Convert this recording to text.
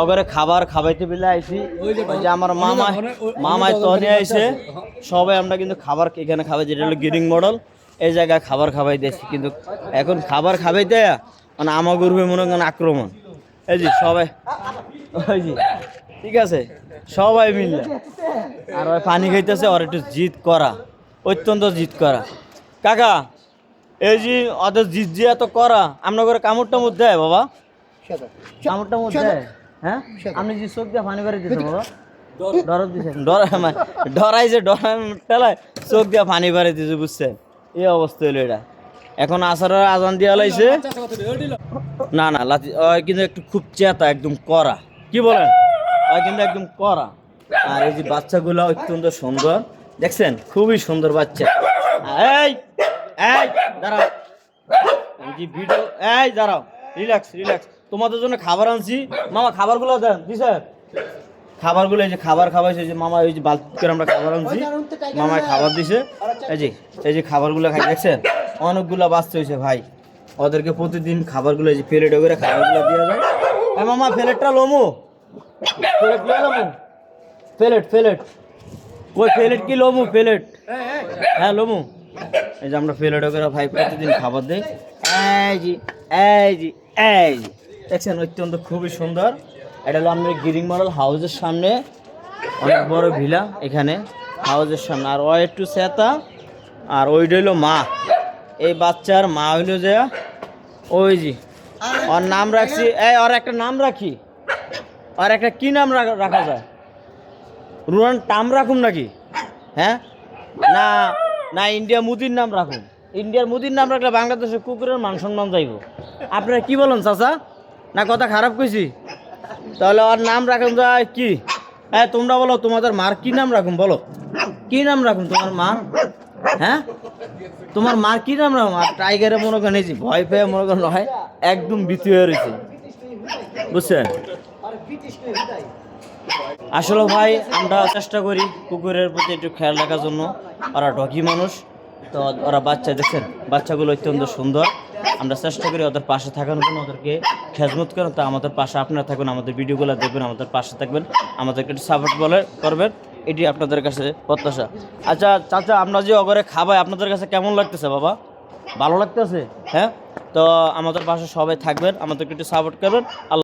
অগরে খাবার খাবাইতে পেলে আইছি। ওই যে আমার মামা মামাই তহনে আইছে। সবাই আমরা কিন্তু খাবার এখানে খাবাই যেটা হলো গিরিং মডেল। এই জায়গায় খাবার খাবাই দিয়েছি কিন্তু এখন খাবার খাবাই দেয়া মানে আমার হয়ে মনে করেন আক্রমণ। এই যে সবাই ওই যে ঠিক আছে? সবাই মিললে। আর ওই পানি খাইতেছে আর একটু জিত করা। অত্যন্ত জিত করা। কাকা এই যে ওদের জিত জিয়া তো করা। আমরা করে কামড় টামড় দেয় বাবা? কামড় টামড় দেয়? হ্যাঁ? আপনি যে চোখ দিয়ে পানি বাড়ি দিচ্ছেন বাবা। ডর। ডরাইছে ডরাই চোখ দিয়ে পানি বাড়ি দিছে বুঝছেন? এই অবস্থা হলো এটা। এখন আজান দিয়া লাইছে। না না লাতি ওই কিন্তু একটু খুব চেতা একদম করা কি বলেন? ওই কিন্তু একদম করা আর এই যে বাচ্চাগুলো অত্যন্ত সুন্দর। দেখছেন? খুবই সুন্দর বাচ্চা। এই এই দাঁড়াও। ভিডিও এই দাঁড়াও। রিল্যাক্স রিল্যাক্স তোমাদের জন্য খাবার আনছি। মামা, খাবারগুলো দেন। জি, স্যার। খাবারগুলো এই যে খাবার খাওয়াইছে যে মামা এই যে বালতি করে আমরা খাবার আনছি। মামায় খাবার দিছে। এই যে এই যে খাবারগুলো খাই, দেখছেন? অনেকগুলো বাচ্চা হয়েছে ভাই। ওদেরকে প্রতিদিন খাবারগুলো এই যে প্লেটে করে খাবারগুলো দেওয়া যায়। এ, মামা, প্লেটটা লমু। প্লেট লমু। Plate plate. ওই প্লেট কি লমু? প্লেট। হ্যাঁ লমু। এই যে আমরা প্লেটে করে ভাই প্রতিদিন খাবার দেই। এই জি এই জি এই জি দেখছেন, অত্যন্ত খুবই সুন্দর। এটা হলো আমাদের গিরিং মডেল হাউসের সামনে। অনেক বড় ভিলা এখানে হাউসের সামনে। আর ও একটু সেতা, আর ওইটা হইল মা। এই বাচ্চার মা হইল যে ওই জি ওর নাম রাখছি, এই, ওর একটা নাম রাখি। আর একটা কি নাম রাখা- রাখা যায়? রুরান টাম রাখুন নাকি? হ্যাঁ? না না, ইন্ডিয়া মুদির নাম রাখুন ইন্ডিয়ার মুদির নাম রাখলে বাংলাদেশের কুকুরের মান সম্মান যাইব। আপনারা কি বলেন, চাচা? না, কথা খারাপ কইছি। তাহলে ওর নাম রাখুন যায় কি? হ্যাঁ তোমরা বলো, তোমাদের মার কি নাম রাখুন, বলো? কি নাম রাখুন তোমার মার? হ্যাঁ? তোমার মার কি নাম রাখুন? আর টাইগারে মনে করেন ভয় পেয়ে মনে করেন হয় একদম বিতি হয়ে রয়েছে। বুঝছেন? আসলে ভাই, আমরা চেষ্টা করি কুকুরের প্রতি একটু খেয়াল রাখার জন্য। ওরা ঢকি মানুষ, তো ওরা বাচ্চা, দেখছেন? বাচ্চাগুলো অত্যন্ত সুন্দর। আমরা চেষ্টা করি ওদের পাশে থাকার জন্য ওদেরকে খেজমত করেন তো আমাদের পাশে আপনারা থাকবেন আমাদের ভিডিওগুলো দেখবেন আমাদের পাশে থাকবেন আমাদেরকে একটু সাপোর্ট বলে করবেন। এটি আপনাদের কাছে প্রত্যাশা। আচ্ছা চাচা আমরা যে অগরে খাবাই আপনাদের কাছে কেমন লাগতেছে বাবা? ভালো লাগতেছে? হ্যাঁ? তো আমাদের পাশে সবাই থাকবেন আমাদেরকে একটু সাপোর্ট করবেন। আল্লাহ